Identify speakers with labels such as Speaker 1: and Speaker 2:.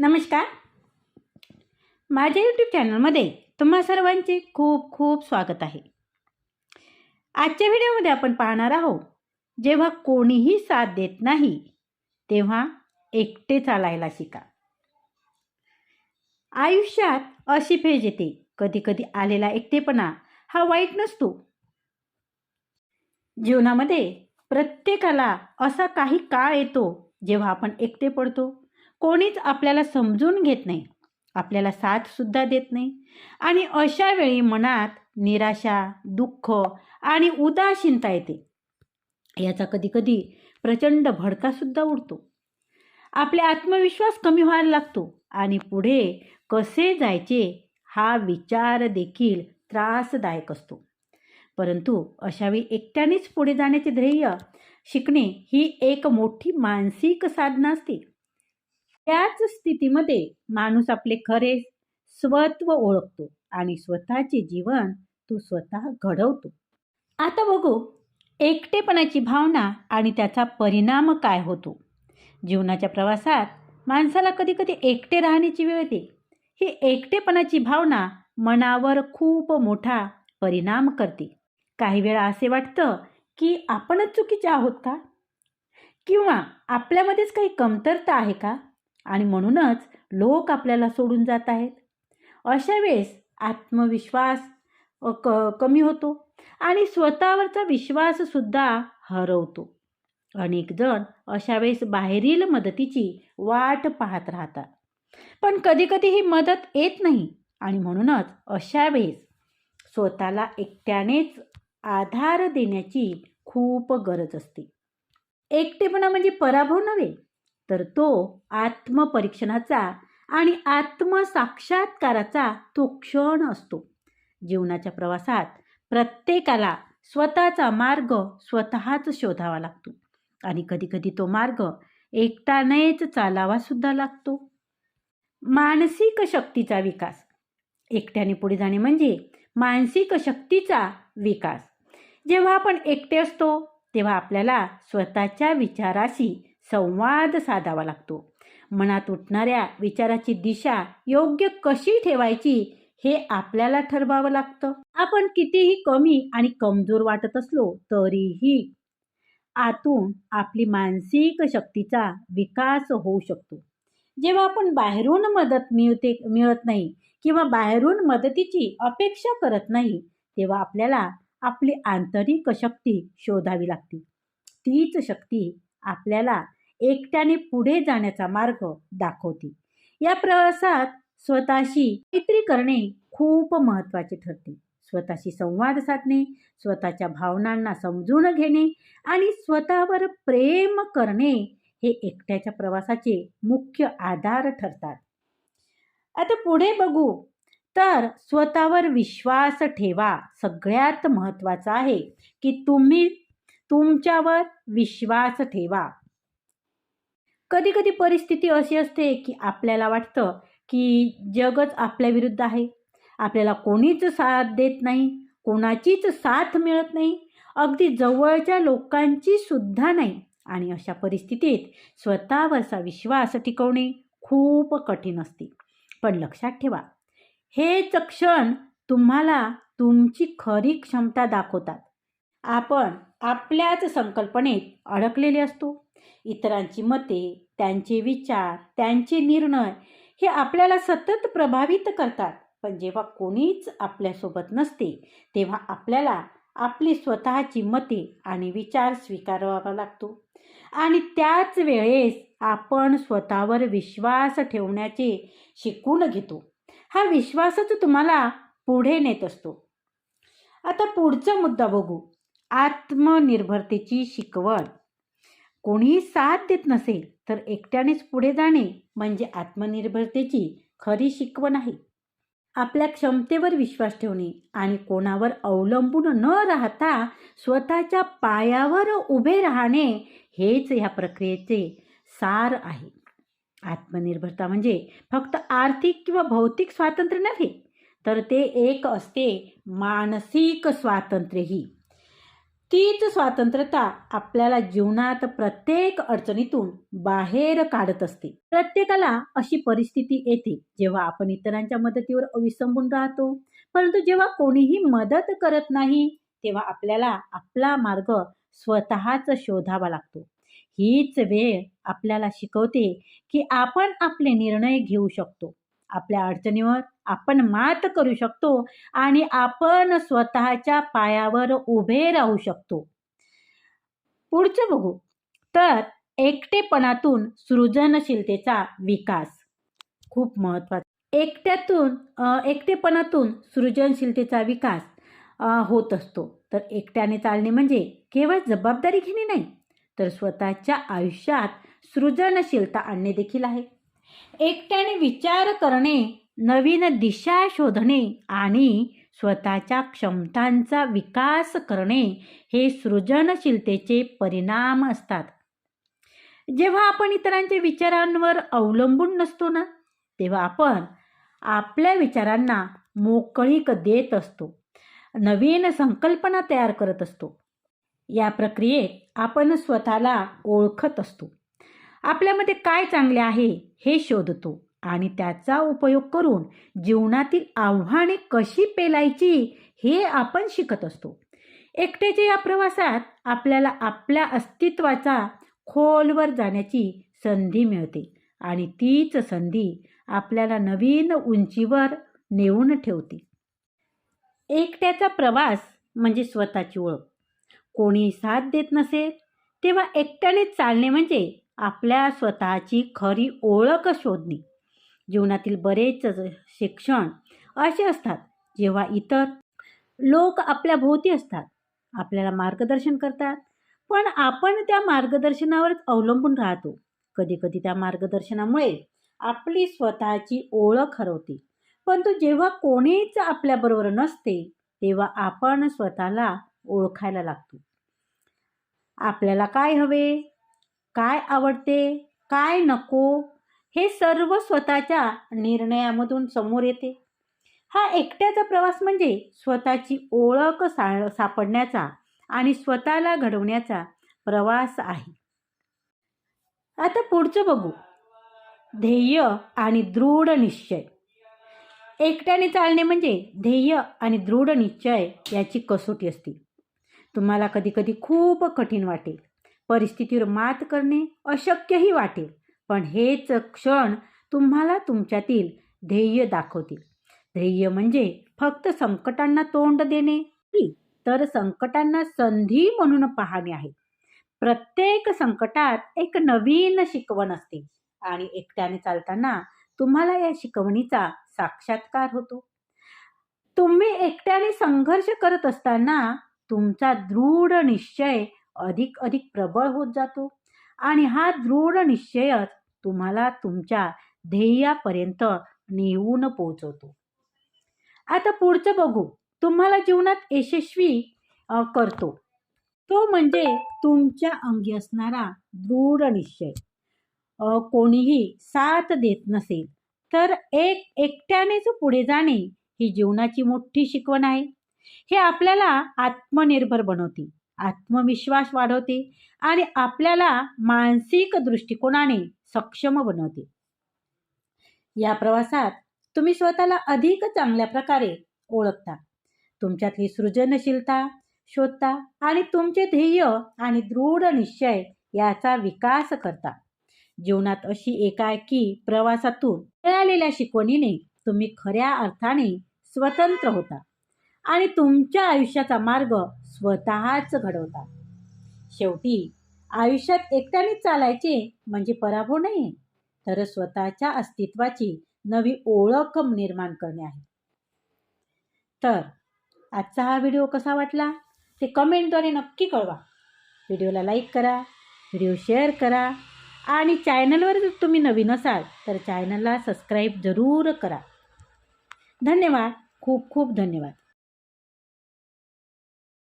Speaker 1: नमस्कार. माझ्या यूट्यूब चॅनलमध्ये तुम्हा सर्वांचे खूप खूप स्वागत आहे. आजच्या व्हिडिओमध्ये आपण पाहणार आहोत जेव्हा कोणीही साथ देत नाही तेव्हा एकटे चालायला शिका. आयुष्यात अशी फेज येते कधी कधी आलेला एकटेपणा हा वाईट नसतो. जीवनामध्ये प्रत्येकाला असा काही काळ येतो जेव्हा आपण एकटे पडतो. कोणीच आपल्याला समजून घेत नाही आपल्याला साथसुद्धा देत नाही. आणि अशा वेळी मनात निराशा दुःख आणि उदासीनता येते. याचा कधीकधी प्रचंड भडकासुद्धा उडतो. आपले आत्मविश्वास कमी व्हायला लागतो आणि पुढे कसे जायचे हा विचार देखील त्रासदायक असतो. परंतु अशावेळी एकट्यानेच पुढे जाण्याचे ध्येय शिकणे ही एक मोठी मानसिक साधना असते. त्याच स्थितीमध्ये माणूस आपले खरे स्वत्व ओळखतो आणि स्वतःचे जीवन तो स्वतः घडवतो. आता बघू एकटेपणाची भावना आणि त्याचा परिणाम काय होतो? जीवनाच्या प्रवासात माणसाला कधी कधी एकटे राहण्याची वेळ येते. ही एकटेपणाची भावना मनावर खूप मोठा परिणाम करते. काही वेळा असे वाटतं की आपणच चुकीचे आहोत का? किंवा आपल्यामध्येच काही कमतरता आहे का? आणि म्हणूनच लोक आपल्याला सोडून जात आहेत. अशा वेळेस आत्मविश्वास क कमी होतो आणि स्वतःवरचा विश्वाससुद्धा हरवतो. अनेक जण अशा वेळेस बाहेरील मदतीची वाट पाहत राहतात. पण कधीकधी ही मदत येत नाही आणि म्हणूनच अशा वेळेस स्वतःला एकट्यानेच आधार देण्याची खूप गरज असते. एकटेपणा म्हणजे पराभव नव्हे तर तो आत्मपरीक्षणाचा आणि आत्मसाक्षात्काराचा तो क्षण असतो. जीवनाच्या प्रवासात प्रत्येकाला स्वतःचा मार्ग स्वतःच शोधावा लागतो आणि कधीकधी तो मार्ग एकट्यानेच चालावा सुद्धा लागतो. मानसिक शक्तीचा विकास. एकट्याने पुढे जाणे म्हणजे मानसिक शक्तीचा विकास. जेव्हा आपण एकटे असतो तेव्हा आपल्याला स्वतःच्या विचाराशी संवाद साधावा लागतो. मनात उठणाऱ्या विचाराची दिशा योग्य कशी ठेवायची हे आपल्याला ठरवावं लागतं. आपण कितीही कमी आणि कमजोर वाटत असलो तरीही आतून आपली मानसिक शक्तीचा विकास होऊ शकतो. जेव्हा आपण बाहेरून मदत मिळते मिळत नाही किंवा बाहेरून मदतीची अपेक्षा करत नाही तेव्हा आपल्याला आपली आंतरिक शक्ती शोधावी लागते. तीच शक्ती आपल्याला एकट्याने पुढे जाण्याचा मार्ग दाखवते. या प्रवासात स्वतःशी मैत्री करणे खूप महत्त्वाचे ठरते. स्वतःशी संवाद साधणे स्वतःच्या भावनांना समजून घेणे आणि स्वतःवर प्रेम करणे हे एकट्याच्या प्रवासाचे मुख्य आधार ठरतात. आता पुढे बघू. तर स्वतःवर विश्वास ठेवा. सगळ्यात महत्त्वाचं आहे की तुम्ही तुमच्यावर विश्वास ठेवा. कधी कधी परिस्थिती अशी असते की आपल्याला वाटतं की जगच आपल्याविरुद्ध आहे. आपल्याला कोणीच साथ देत नाही कोणाचीच साथ मिळत नाही अगदी जवळच्या लोकांची सुद्धा नाही. आणि अशा परिस्थितीत स्वतःवरचा विश्वास टिकवणे खूप कठीण असते. पण लक्षात ठेवा हेच क्षण तुम्हाला तुमची खरी क्षमता दाखवतात. आपण आपल्याच संकल्पनेत अडकलेले असतो. इतरांची मते त्यांचे विचार त्यांचे निर्णय हे आपल्याला सतत प्रभावित करतात. पण जेव्हा कोणीच आपल्यासोबत नसते तेव्हा आपल्याला आपली स्वतःची मते आणि विचार स्वीकारावा लागतो. आणि त्याच वेळेस आपण स्वतःवर विश्वास ठेवण्याचे शिकून घेतो. हा विश्वासच तुम्हाला पुढे नेत असतो. आता पुढचा मुद्दा बघू. आत्मनिर्भरतेची शिकवण. कोणीही साथ देत नसेल तर एकट्यानेच पुढे जाणे म्हणजे आत्मनिर्भरतेची खरी शिकवण आहे. आपल्या क्षमतेवर विश्वास ठेवणे आणि कोणावर अवलंबून न राहता स्वतःच्या पायावर उभे राहणे हेच ह्या प्रक्रियेचे सार आहे. आत्मनिर्भरता म्हणजे फक्त आर्थिक किंवा भौतिक स्वातंत्र्य नव्हे तर ते एक असते मानसिक स्वातंत्र्यही. तीच स्वातंत्र्यता आपल्याला जीवनात प्रत्येक अडचणीतून बाहेर काढत असते. प्रत्येकाला अशी परिस्थिती येते जेव्हा आपण इतरांच्या मदतीवर अविसंबून राहतो. परंतु जेव्हा कोणीही मदत करत नाही तेव्हा आपल्याला आपला मार्ग स्वतःच शोधावा लागतो. हीच वेळ आपल्याला शिकवते की आपण आपले निर्णय घेऊ शकतो. आपल्या अडचणीवर आपण मात करू शकतो आणि आपण स्वतःच्या पायावर उभे राहू शकतो. पुढचं बघू. तर एकटेपणातून सृजनशीलतेचा विकास. खूप महत्त्वाचा एकट्यातून एकटेपणातून सृजनशीलतेचा विकास होत असतो. तर एकट्याने चालणे म्हणजे केवळ जबाबदारी घेणे नाही तर स्वतःच्या आयुष्यात सृजनशीलता आणणे देखील आहे. एकट्याने विचार करणे नवीन दिशा शोधणे आणि स्वतःच्या क्षमतांचा विकास करणे हे सृजनशीलतेचे परिणाम असतात. जेव्हा आपण इतरांच्या विचारांवर अवलंबून नसतो ना तेव्हा आपण आपल्या विचारांना मोकळीक देत असतो. नवीन संकल्पना तयार करत असतो. या प्रक्रियेत आपण स्वतःला ओळखत असतो. आपल्यामध्ये काय चांगले आहे हे शोधतो आणि त्याचा उपयोग करून जीवनातील आव्हाने कशी पेलायची हे आपण शिकत असतो. एकट्याच्या या प्रवासात आपल्याला आपल्या अस्तित्वाचा खोलवर जाण्याची संधी मिळते आणि तीच संधी आपल्याला नवीन उंचीवर नेऊन ठेवते. एकट्याचा प्रवास म्हणजे स्वतःची ओळख. कोणी साथ देत नसेल तेव्हा एकट्याने चालणे म्हणजे आपल्या स्वतःची खरी ओळख शोधणे. जीवनातील बरेच शिक्षण असे असतात जेव्हा इतर लोक आपल्या भोवती असतात आपल्याला मार्गदर्शन करतात पण आपण त्या मार्गदर्शनावरच अवलंबून राहतो. कधीकधी त्या मार्गदर्शनामुळे आपली स्वतःची ओळख हरवते. परंतु जेव्हा कोणीच आपल्याबरोबर नसते तेव्हा आपण स्वतःला ओळखायला लागतो. आपल्याला काय हवे? काय आवडते? काय नको? हे सर्व स्वतःच्या निर्णयामधून समोर येते. हा एकट्याचा प्रवास म्हणजे स्वतःची ओळख सा सापडण्याचा आणि स्वतःला घडवण्याचा प्रवास आहे. आता पुढचं बघू. ध्येय आणि दृढ निश्चय. एकट्याने चालणे म्हणजे ध्येय आणि दृढ निश्चय याची कसोटी असते. तुम्हाला कधीकधी खूप कठीण वाटेल. परिस्थितीवर मात करणे अशक्यही वाटेल. पण हेच क्षण तुम्हाला तुमच्यातील ध्येय दाखवतील. ध्येय म्हणजे फक्त संकटांना तोंड देणे तर संकटांना संधी म्हणून पाहणे आहे. प्रत्येक संकटात एक नवीन शिकवण असते आणि एकट्याने चालताना तुम्हाला या शिकवणीचा साक्षात्कार होतो. तुम्ही एकट्याने संघर्ष करत असताना तुमचा दृढ निश्चय अधिक अधिक प्रबळ होत जातो. आणि हा दृढ निश्चयच तुम्हाला तुमच्या ध्येयापर्यंत नेऊन पोहोचवतो आता पुढचं बघू. तुम्हाला जीवनात यशस्वी करतो. तो म्हणजे तुमच्या अंगी असणारा दृढ निश्चय. कोणीही साथ देत नसेल तर एक एकट्यानेच पुढे जाणे ही जीवनाची मोठी शिकवण आहे. हे आपल्याला आत्मनिर्भर बनवते. आत्मविश्वास वाढवते आणि आपल्याला मानसिक दृष्टिकोनाने सक्षम बनवते. या प्रवासात तुम्ही स्वतःला अधिक चांगल्या प्रकारे ओळखता. तुमच्यातली सृजनशीलता शोधता आणि तुमचे ध्येय आणि दृढ निश्चय याचा विकास करता. जीवनात अशी एकाएकी प्रवासातून मिळालेल्या शिकवणीने तुम्ही खऱ्या अर्थाने स्वतंत्र होता. आणि तुमच्या आयुष्याचा मार्ग स्वतःच घडवता. शेवटी आयुष्यात एकट्याने चालायचे म्हणजे पराभव नाही तर स्वतःच्या अस्तित्वाची नवी ओळख निर्माण करणे आहे. तर आजचा हा व्हिडिओ कसा वाटला? ते कमेंटद्वारे नक्की कळवा. व्हिडिओला लाईक करा व्हिडिओ शेअर करा आणि चॅनलवर जर तुम्ही नवीन असाल तर चॅनलला सबस्क्राईब जरूर करा. धन्यवाद. खूप खूप धन्यवाद.